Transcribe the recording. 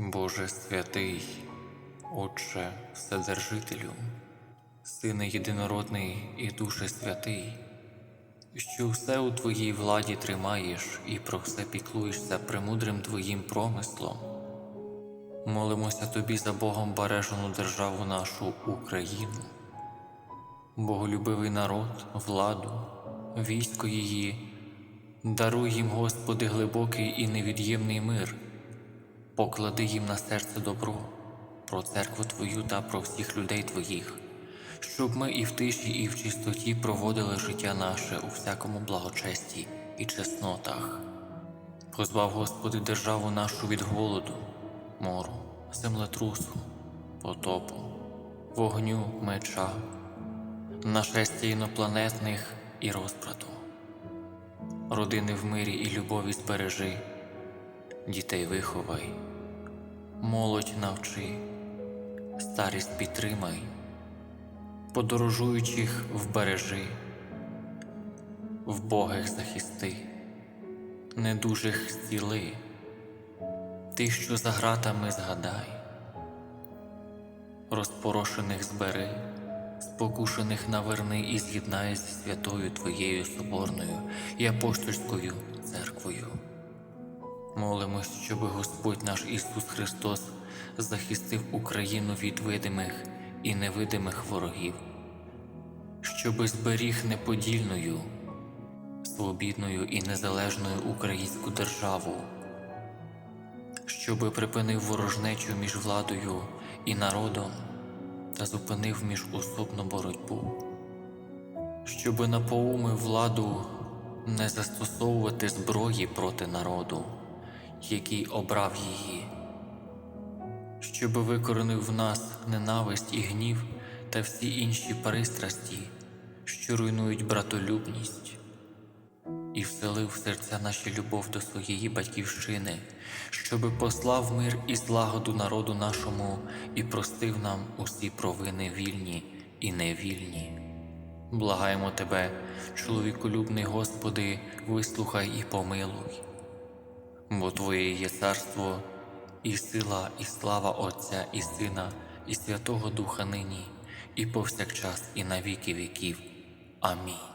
Боже святий, Отче Вседержителю, Сине єдинородний і Душе святий, що все у Твоїй владі тримаєш і про все піклуєшся премудрим Твоїм промислом. Молимося Тобі за Богом бережену державу нашу Україну, боголюбивий народ, владу, військо її, даруй їм, Господи, глибокий і невід'ємний мир, поклади їм на серце добро, про церкву Твою та про всіх людей Твоїх, щоб ми і в тиші, і в чистоті проводили життя наше у всякому благочесті і чеснотах. Позбав, Господи, державу нашу від голоду, мору, землетрусу, потопу, вогню, меча, нашестя інопланетних і розбрату. Родини в мирі і любові збережи, дітей виховай, молодь навчи, старість підтримай, подорожуючих вбережи, вбогих захисти, недужих зціли, тих, що за гратами згадай, розпорошених збери, спокушених наверни і з'єднай зі святою Твоєю Соборною і апостольською. Молимось, щоб Господь наш Ісус Христос захистив Україну від видимих і невидимих ворогів, щоби зберіг неподільною, свобідною і незалежною українську державу, щоби припинив ворожнечу між владою і народом та зупинив міжособну боротьбу, щоби напоумив владу не застосовувати зброї проти народу, який обрав її, щоби викоренив в нас ненависть і гнів та всі інші пристрасті, що руйнують братолюбність, і вселив в серця наші любов до своєї батьківщини, щоби послав мир і злагоду народу нашому і простив нам усі провини вільні і невільні. Благаємо Тебе, чоловіколюбний Господи, вислухай і помилуй, бо Твоє є царство, і сила, і слава Отця і Сина, і Святого Духа нині, і повсякчас, і на віки віків. Амінь.